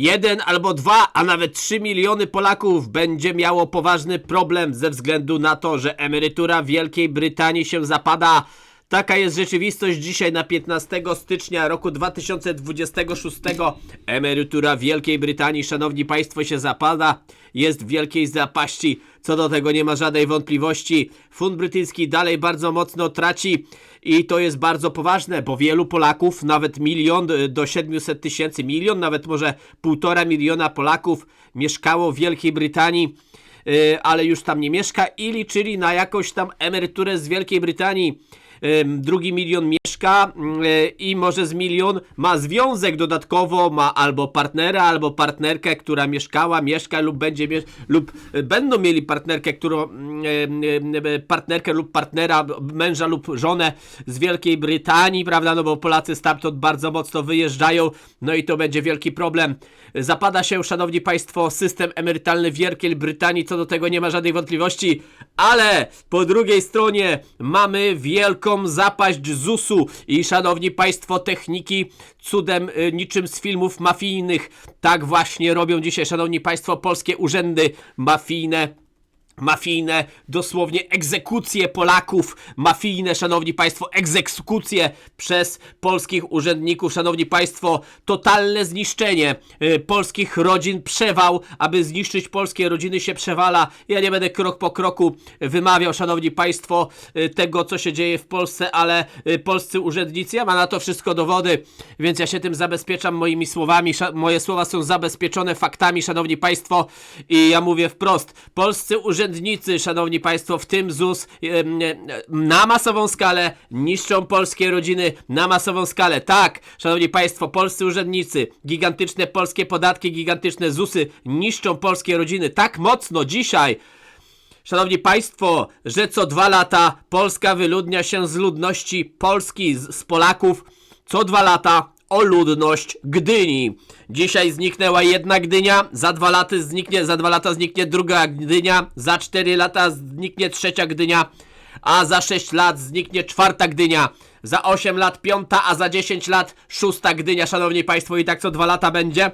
jeden albo dwa, a nawet trzy miliony Polaków będzie miało poważny problem ze względu na to, że emerytura w Wielkiej Brytanii się zapada. Taka jest rzeczywistość dzisiaj na 15 stycznia roku 2026. Emerytura Wielkiej Brytanii, szanowni państwo, się zapada. Jest w wielkiej zapaści. Co do tego nie ma żadnej wątpliwości. Fund brytyjski dalej bardzo mocno traci i to jest bardzo poważne, bo wielu Polaków, nawet milion y, do 700 tysięcy, milion, nawet może półtora miliona Polaków mieszkało w Wielkiej Brytanii y, ale już tam nie mieszka i liczyli na jakąś tam emeryturę z Wielkiej Brytanii. Drugi milion mieszka y, i może z milion ma związek dodatkowo, ma albo partnera, albo partnerkę, która mieszkała, mieszka lub będzie lub y, będą mieli partnerkę, którą mm, y, partnerkę lub partnera, męża lub żonę z Wielkiej Brytanii, prawda? No bo Polacy stamtąd bardzo mocno wyjeżdżają, no i to będzie wielki problem. Zapada się, szanowni państwo, system emerytalny Wielkiej Brytanii, co do tego nie ma żadnej wątpliwości, ale po drugiej stronie mamy wielką zapaść ZUS-u i szanowni państwo, techniki cudem y, niczym z filmów mafijnych. Tak właśnie robią dzisiaj, szanowni państwo, polskie urzędy mafijne mafijne, dosłownie egzekucje Polaków, mafijne, szanowni państwo, egzekucje przez polskich urzędników, szanowni państwo, totalne zniszczenie y, polskich rodzin, przewał, aby zniszczyć polskie rodziny się przewala. Ja nie będę krok po kroku wymawiał, szanowni państwo, y, tego, co się dzieje w Polsce, ale y, polscy urzędnicy, ja mam na to wszystko dowody, więc ja się tym zabezpieczam moimi słowami, moje słowa są zabezpieczone faktami, szanowni państwo, i ja mówię wprost, polscy urzędnicy, szanowni państwo, w tym ZUS na masową skalę niszczą polskie rodziny na masową skalę. Tak, szanowni państwo, polscy urzędnicy, gigantyczne polskie podatki, gigantyczne ZUSy niszczą polskie rodziny tak mocno dzisiaj, Szanowni Państwo, że co dwa lata Polska wyludnia się z ludności Polski, z, z Polaków. Co dwa lata o ludność Gdyni. Dzisiaj zniknęła jedna Gdynia, za dwa lata zniknie, za dwa lata zniknie druga Gdynia, za cztery lata zniknie trzecia Gdynia, a za sześć lat zniknie czwarta Gdynia. Za osiem lat piąta, a za dziesięć lat szósta Gdynia, szanowni państwo, i tak co dwa lata będzie.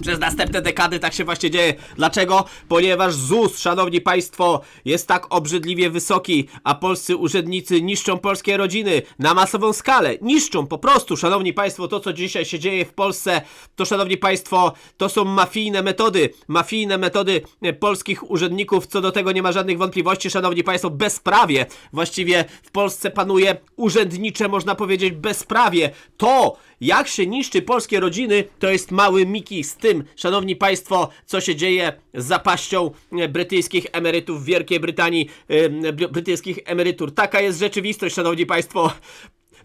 Przez następne dekady tak się właśnie dzieje. Dlaczego? Ponieważ ZUS, szanowni państwo, jest tak obrzydliwie wysoki, a polscy urzędnicy niszczą polskie rodziny na masową skalę. Niszczą po prostu, szanowni państwo, to co dzisiaj się dzieje w Polsce, to szanowni państwo, to są mafijne metody. Mafijne metody e, polskich urzędników, co do tego nie ma żadnych wątpliwości, szanowni państwo, bezprawie. Właściwie w Polsce panuje urzędnicze, można powiedzieć, bezprawie. To, jak się niszczy polskie rodziny, to jest mały Miki z tym, szanowni państwo, co się dzieje z zapaścią e, brytyjskich emerytów w Wielkiej Brytanii, e, bry- brytyjskich emerytur. Taka jest rzeczywistość, szanowni państwo.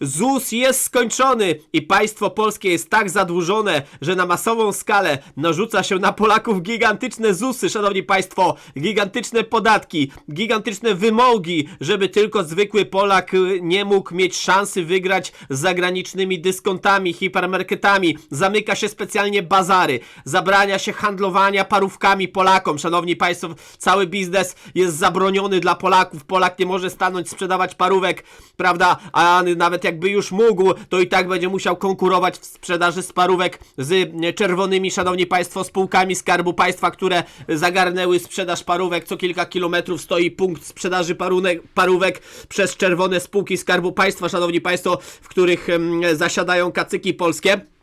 ZUS jest skończony i państwo polskie jest tak zadłużone, że na masową skalę narzuca się na Polaków gigantyczne ZUSy, szanowni państwo, gigantyczne podatki, gigantyczne wymogi, żeby tylko zwykły Polak y, nie mógł mieć szansy wygrać z zagranicznymi dyskontami, hipermarketami. Zamyka się specjalnie bazary, zabrania się handlowania parówkami Polakom, szanowni państwo, cały biznes jest zabroniony dla Polaków. Polak nie może stanąć sprzedawać parówek, prawda? A nawet jakby już mógł, to i tak będzie musiał konkurować w sprzedaży z parówek z e, czerwonymi, szanowni państwo, spółkami Skarbu Państwa, które zagarnęły sprzedaż parówek. Co kilka kilometrów stoi punkt sprzedaży parunek, parówek przez czerwone spółki Skarbu Państwa, szanowni państwo, w których zasiadają kacyki polskie.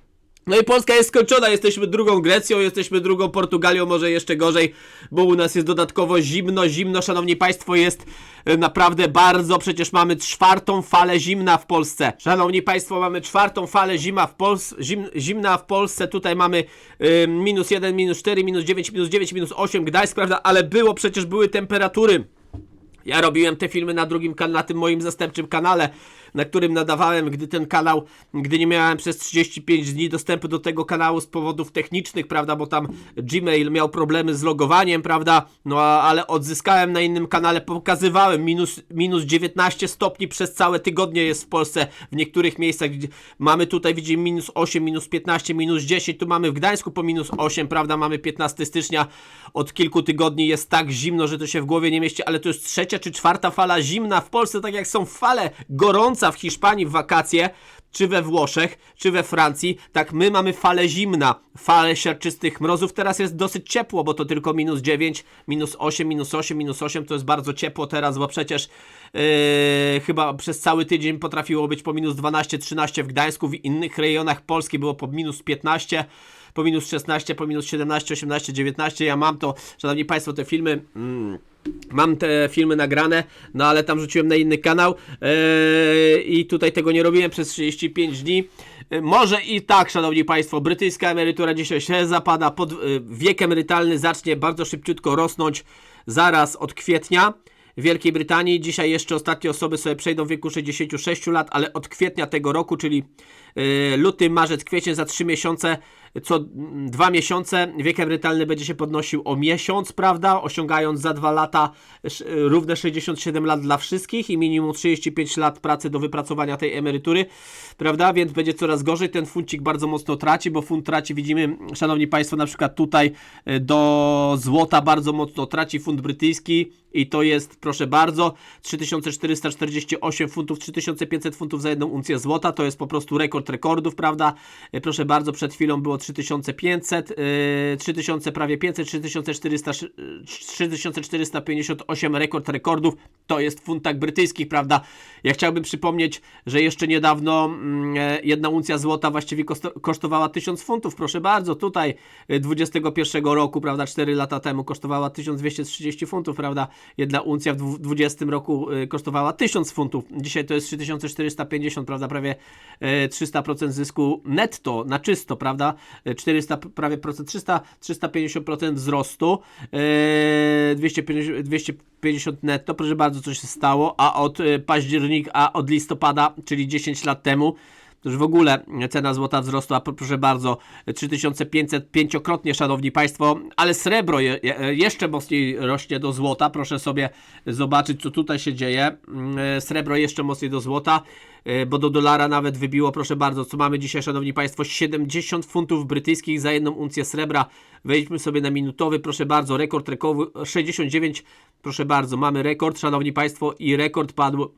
No i Polska jest skończona, jesteśmy drugą Grecją, jesteśmy drugą Portugalią, może jeszcze gorzej, bo u nas jest dodatkowo zimno, zimno, szanowni państwo, jest e, naprawdę bardzo, przecież mamy czwartą falę zimna w Polsce. Szanowni państwo, mamy czwartą falę zima w Pols zim zimna w Polsce, tutaj mamy y, minus 1, minus 4, minus 9, minus 9, minus 8, Gdańsk, prawda, ale było, przecież były temperatury. Ja robiłem te filmy na drugim kanale, na tym moim zastępczym kanale, na którym nadawałem, gdy ten kanał, gdy nie miałem przez 35 dni dostępu do tego kanału z powodów technicznych, prawda, bo tam Gmail miał problemy z logowaniem, prawda, no ale odzyskałem na innym kanale, pokazywałem minus, minus 19 stopni przez całe tygodnie jest w Polsce, w niektórych miejscach, gdzie mamy tutaj, widzimy minus 8, minus 15, minus 10, tu mamy w Gdańsku po minus 8, prawda, mamy 15 stycznia, od kilku tygodni jest tak zimno, że to się w głowie nie mieści, ale to jest trzecia czy czwarta fala zimna w Polsce, tak jak są fale gorąca w Hiszpanii w wakacje, czy we Włoszech, czy we Francji, tak my mamy falę zimna, falę siarczystych mrozów. Teraz jest dosyć ciepło, bo to tylko minus 9, minus 8, minus 8, minus 8 to jest bardzo ciepło teraz, bo przecież yy, chyba przez cały tydzień potrafiło być po minus 12, 13 w Gdańsku, w innych rejonach Polski było po minus 15 po minus 16, po minus 17, 18, 19. Ja mam to, szanowni państwo, te filmy. Mm, Mam te filmy nagrane, no ale tam rzuciłem na inny kanał eee, i tutaj tego nie robiłem przez 35 dni. E, Może i tak, szanowni państwo, brytyjska emerytura dzisiaj się zapada, pod, e, wiek emerytalny zacznie bardzo szybciutko rosnąć zaraz od kwietnia. W Wielkiej Brytanii dzisiaj jeszcze ostatnie osoby sobie przejdą w wieku 66 lat, ale od kwietnia tego roku, czyli luty, marzec, kwiecień za 3 miesiące, co dwa miesiące wiek emerytalny będzie się podnosił o miesiąc, prawda? Osiągając za dwa lata równe 67 lat dla wszystkich i minimum 35 lat pracy do wypracowania tej emerytury, prawda? Więc będzie coraz gorzej. Ten funcik bardzo mocno traci, bo funt traci, widzimy, szanowni państwo, na przykład tutaj e, do złota bardzo mocno traci funt brytyjski i to jest, proszę bardzo, 3448 funtów, 3500 funtów za jedną uncję złota, to jest po prostu rekord rekordów, prawda? E, Proszę bardzo, przed chwilą było 3500, yy, 3000 prawie 500, 3400, szy- yy, 3458 rekord rekordów, to jest w funtach brytyjskich, prawda? Ja chciałbym przypomnieć, że jeszcze niedawno mm, e, jedna uncja złota właściwie kosztowała 1000 funtów, proszę bardzo, tutaj e, 21 roku, prawda, 4 lata temu kosztowała 1230 funtów, prawda? Jedna uncja w dwu- 20 roku e, kosztowała 1000 funtów. Dzisiaj to jest 3450, prawda? Prawie e, 300% zysku netto, na czysto, prawda? E, 400 p- prawie procent, 300, 350% wzrostu, e, 250, 250 netto, proszę bardzo, co się stało, a od e, października, a od listopada, czyli 10 lat temu, już w ogóle cena złota wzrosła, pro- proszę bardzo, 3500 pięciokrotnie, szanowni państwo, ale srebro je, jeszcze mocniej rośnie do złota. Proszę sobie zobaczyć, co tutaj się dzieje. Mm, e, Srebro jeszcze mocniej do złota, e, bo do dolara nawet wybiło, proszę bardzo, co mamy dzisiaj, szanowni państwo, 70 funtów brytyjskich za jedną uncję srebra. Wejdźmy sobie na minutowy, proszę bardzo, rekord rekowy 69, proszę bardzo, mamy rekord, szanowni państwo, i rekord padł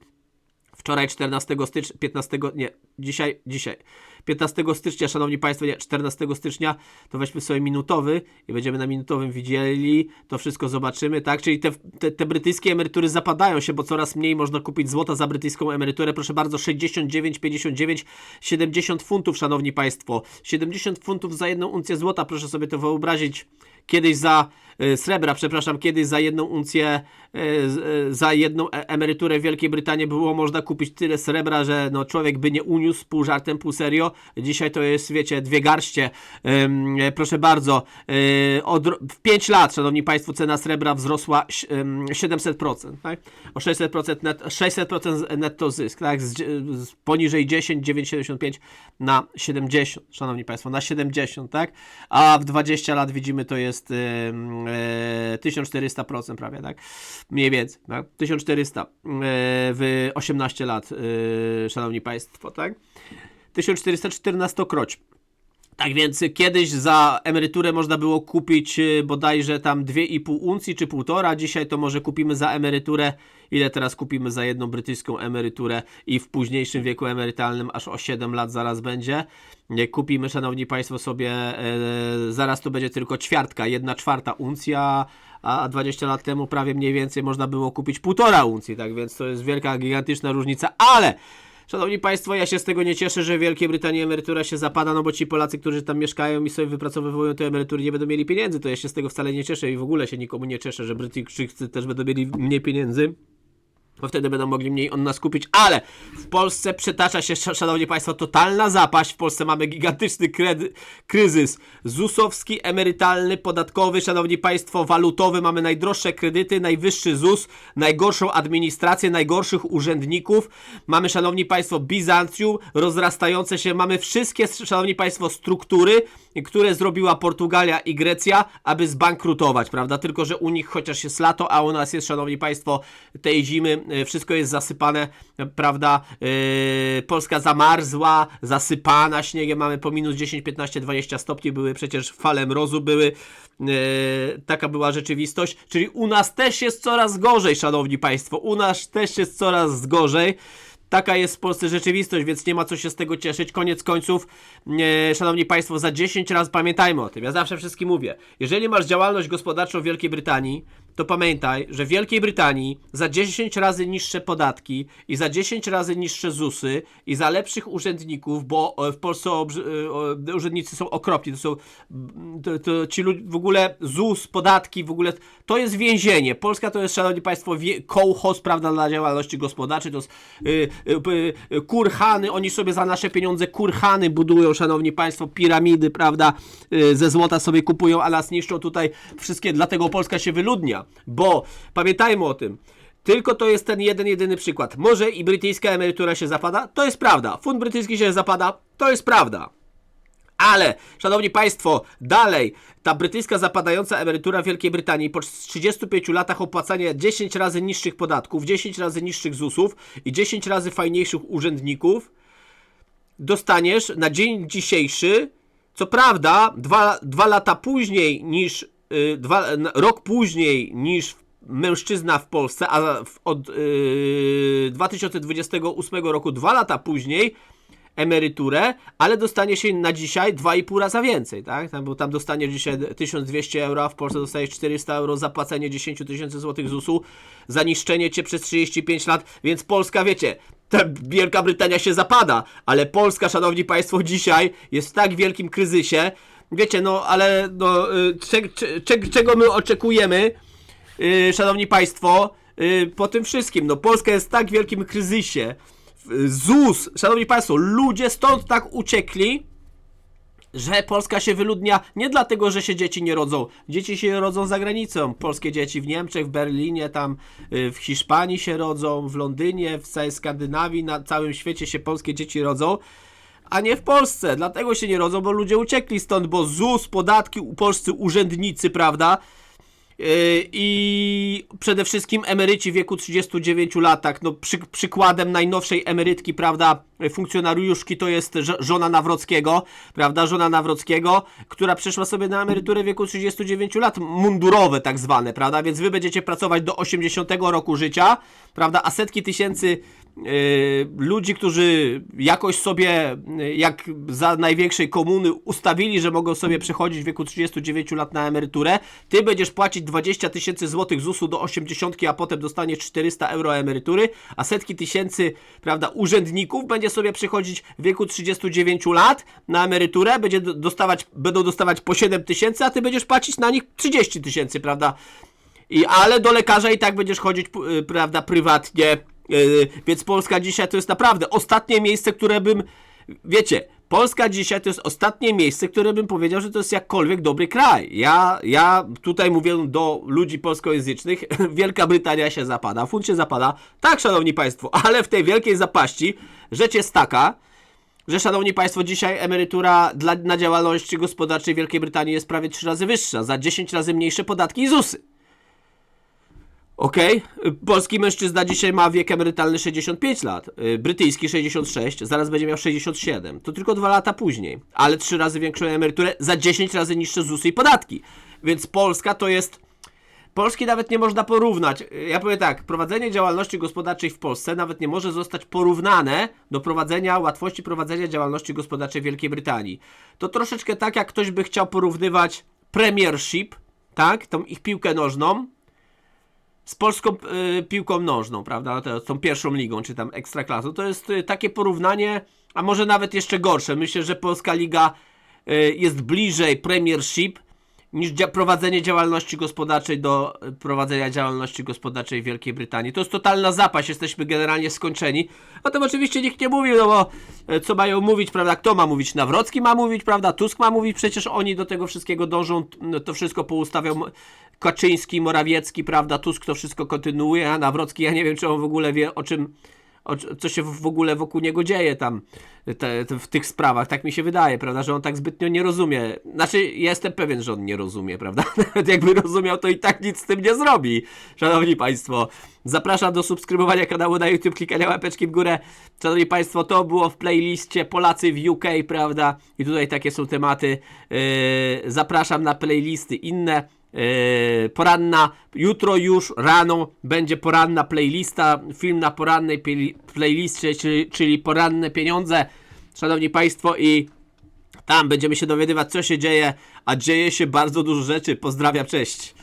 Wczoraj 14 stycznia, 15, nie, dzisiaj, dzisiaj, 15 stycznia, szanowni państwo, nie, 14 stycznia, to weźmy sobie minutowy i będziemy na minutowym widzieli, to wszystko zobaczymy, tak, czyli te, te, te brytyjskie emerytury zapadają się, bo coraz mniej można kupić złota za brytyjską emeryturę, proszę bardzo, 69, 59, 70 funtów, szanowni państwo, 70 funtów za jedną uncję złota, proszę sobie to wyobrazić, kiedyś za e, srebra, przepraszam, kiedyś za jedną uncję, e, e, za jedną emeryturę w Wielkiej Brytanii było można kupić tyle srebra, że no, człowiek by nie uniósł pół żartem, pół serio. Dzisiaj to jest, wiecie, dwie garście. Proszę bardzo, od, w 5 lat, szanowni państwo, cena srebra wzrosła ś- em, 700%, tak? O 600% net, 600% netto zysk, tak? Z, z poniżej 10, 9,75 na 70, szanowni państwo, na 70, tak? A w 20 lat widzimy to jest e, 1400% prawie, tak? Mniej więcej, tak? 1400 e, w 18 lat, e, szanowni państwo, tak? 1414 kroć. Tak więc kiedyś za emeryturę można było kupić y, bodajże tam 2,5 uncji czy półtora. Dzisiaj to może kupimy za emeryturę. Ile teraz kupimy za jedną brytyjską emeryturę i w późniejszym wieku emerytalnym aż o 7 lat zaraz będzie. Kupimy, szanowni państwo, sobie e, zaraz to będzie tylko ćwiartka, jedna czwarta uncja, a 20 lat temu prawie mniej więcej można było kupić półtora uncji, tak więc to jest wielka, gigantyczna różnica, ale Szanowni Państwo, ja się z tego nie cieszę, że w Wielkiej Brytanii emerytura się zapada, no bo ci Polacy, którzy tam mieszkają i sobie wypracowywują te emerytury, nie będą mieli pieniędzy, to ja się z tego wcale nie cieszę i w ogóle się nikomu nie cieszę, że Brytyjczycy też będą mieli mniej pieniędzy. Bo wtedy będą mogli mniej od nas kupić, ale w Polsce przetacza się, sz- szanowni państwo, totalna zapaść. W Polsce mamy gigantyczny kredy, kryzys ZUS-owski, emerytalny, podatkowy, szanowni państwo, walutowy. Mamy najdroższe kredyty, najwyższy ZUS, najgorszą administrację, najgorszych urzędników. Mamy, szanowni państwo, Bizancjum, rozrastające się. Mamy wszystkie, szanowni państwo, struktury, które zrobiła Portugalia i Grecja, aby zbankrutować, prawda? Tylko, że u nich chociaż jest lato, a u nas jest, szanowni państwo, tej zimy wszystko jest zasypane, e, prawda? E, Polska zamarzła, zasypana śniegiem, mamy po minus 10, 15, 20 stopni, były przecież fale mrozu, były, e, taka była rzeczywistość, czyli u nas też jest coraz gorzej, szanowni państwo, u nas też jest coraz gorzej. Taka jest w Polsce rzeczywistość, więc nie ma co się z tego cieszyć. Koniec końców, e, szanowni państwo, za 10 razy pamiętajmy o tym. Ja zawsze wszystkim mówię. Jeżeli masz działalność gospodarczą w Wielkiej Brytanii, to pamiętaj, że w Wielkiej Brytanii za 10 razy niższe podatki i za 10 razy niższe ZUSy i za lepszych urzędników, bo e, w Polsce e, urzędnicy są okropni, to są to, to ci ludzie, w ogóle ZUS, podatki, w ogóle to jest więzienie. Polska to jest, szanowni państwo, wie, prawda, dla działalności gospodarczej, to jest y, y, y, kurhany, oni sobie za nasze pieniądze kurhany budują, szanowni państwo, piramidy, prawda, y, ze złota sobie kupują, a nas niszczą tutaj wszystkie, dlatego Polska się wyludnia, bo pamiętajmy o tym, tylko to jest ten jeden, jedyny przykład. Może i brytyjska emerytura się zapada? To jest prawda. Fund brytyjski się zapada? To jest prawda. Ale, szanowni państwo, dalej, ta brytyjska zapadająca emerytura Wielkiej Brytanii po 35 latach opłacania 10 razy niższych podatków, 10 razy niższych ZUSów i 10 razy fajniejszych urzędników, dostaniesz na dzień dzisiejszy, co prawda, dwa, dwa lata później niż, y, dwa, rok później niż mężczyzna w Polsce, a w, od y, 2028 roku dwa lata później emeryturę, ale dostanie się na dzisiaj 2,5 raza więcej, tak? Tam, bo tam dostaniesz dzisiaj 1200 euro, a w Polsce dostajesz 400 euro za płacenie 10 tysięcy złotych ZUS-u, za cię przez 35 lat, więc Polska, wiecie, ta Wielka Brytania się zapada, ale Polska, szanowni państwo, dzisiaj jest w tak wielkim kryzysie, wiecie, no, ale no, y, cze, cze, cze, czego my oczekujemy, yy, szanowni państwo, yy, po tym wszystkim, no Polska jest w tak wielkim kryzysie, ZUS, szanowni państwo, ludzie stąd tak uciekli, że Polska się wyludnia nie dlatego, że się dzieci nie rodzą. Dzieci się rodzą za granicą. Polskie dzieci w Niemczech, w Berlinie, tam y, w Hiszpanii się rodzą, w Londynie, w całej Skandynawii, na całym świecie się polskie dzieci rodzą. A nie w Polsce. Dlatego się nie rodzą, bo ludzie uciekli stąd, bo ZUS, podatki, polscy urzędnicy, prawda? Yy, I przede wszystkim emeryci w wieku 39 latach. No, przy, przykładem najnowszej emerytki, prawda, funkcjonariuszki to jest żo- żona Nawrockiego, prawda, żona Nawrockiego, która przeszła sobie na emeryturę w wieku 39 lat, mundurowe tak zwane, prawda, więc wy będziecie pracować do 80 roku życia, prawda, a setki tysięcy yy, ludzi, którzy jakoś sobie, yy, jak za największej komuny ustawili, że mogą sobie przechodzić w wieku 39 lat na emeryturę, ty będziesz płacić 20 tysięcy złotych ZUS-u do 80, a potem dostaniesz 400 euro emerytury, a setki tysięcy, prawda, urzędników będzie sobie przychodzić w wieku 39 lat na emeryturę, będzie do- dostawać, będą dostawać po 7 tysięcy, a ty będziesz płacić na nich 30 tysięcy, prawda? I, ale do lekarza i tak będziesz chodzić, y, prawda, prywatnie. Yy, więc Polska dzisiaj to jest naprawdę ostatnie miejsce, które bym. Wiecie, Polska dzisiaj to jest ostatnie miejsce, które bym powiedział, że to jest jakkolwiek dobry kraj. Ja, ja tutaj mówię do ludzi polskojęzycznych, Wielka Brytania się zapada, fund się zapada. Tak, szanowni państwo, ale w tej wielkiej zapaści rzecz jest taka, że szanowni państwo, dzisiaj emerytura dla, na działalności gospodarczej Wielkiej Brytanii jest prawie 3 razy wyższa, za 10 razy mniejsze podatki i ZUSy. Okej, y, polski mężczyzna dzisiaj ma wiek emerytalny 65 lat, y, brytyjski 66, zaraz będzie miał 67. To tylko dwa lata później, ale trzy razy większą emeryturę za 10 razy niższe ZUSy i podatki. Więc Polska to jest Polski nawet nie można porównać. Ja powiem tak, prowadzenie działalności gospodarczej w Polsce nawet nie może zostać porównane do prowadzenia, łatwości prowadzenia działalności gospodarczej w Wielkiej Brytanii. To troszeczkę tak, jak ktoś by chciał porównywać Premiership, tak, tą ich piłkę nożną, z polską y, piłką nożną, prawda, to, tą pierwszą ligą, czy tam ekstraklasą. To jest y, takie porównanie, a może nawet jeszcze gorsze. Myślę, że polska liga y, jest bliżej Premiership niż dzia- prowadzenie działalności gospodarczej do prowadzenia działalności gospodarczej w Wielkiej Brytanii. To jest totalna zapaść, jesteśmy generalnie skończeni. O tym oczywiście nikt nie mówił, no bo co mają mówić, prawda, kto ma mówić? Nawrocki ma mówić, prawda, Tusk ma mówić, przecież oni do tego wszystkiego dążą, no, to wszystko poustawiał M- Kaczyński, Morawiecki, prawda, Tusk to wszystko kontynuuje, a Nawrocki, ja nie wiem, czy on w ogóle wie o czym o, co się w ogóle wokół niego dzieje tam te, te, w tych sprawach. Tak mi się wydaje, prawda, że on tak zbytnio nie rozumie. Znaczy, ja jestem pewien, że on nie rozumie, prawda? Nawet jakby rozumiał, to i tak nic z tym nie zrobi. Szanowni Państwo, zapraszam do subskrybowania kanału na YouTube, klikania łapeczki w górę. Szanowni Państwo, to było w playliście Polacy w UK, prawda? I tutaj takie są tematy. Yy, zapraszam na playlisty inne poranna, jutro już rano będzie poranna playlista, film na porannej playlistie, czyli, czyli poranne pieniądze, szanowni państwo i tam będziemy się dowiadywać co się dzieje, a dzieje się bardzo dużo rzeczy, pozdrawiam, cześć.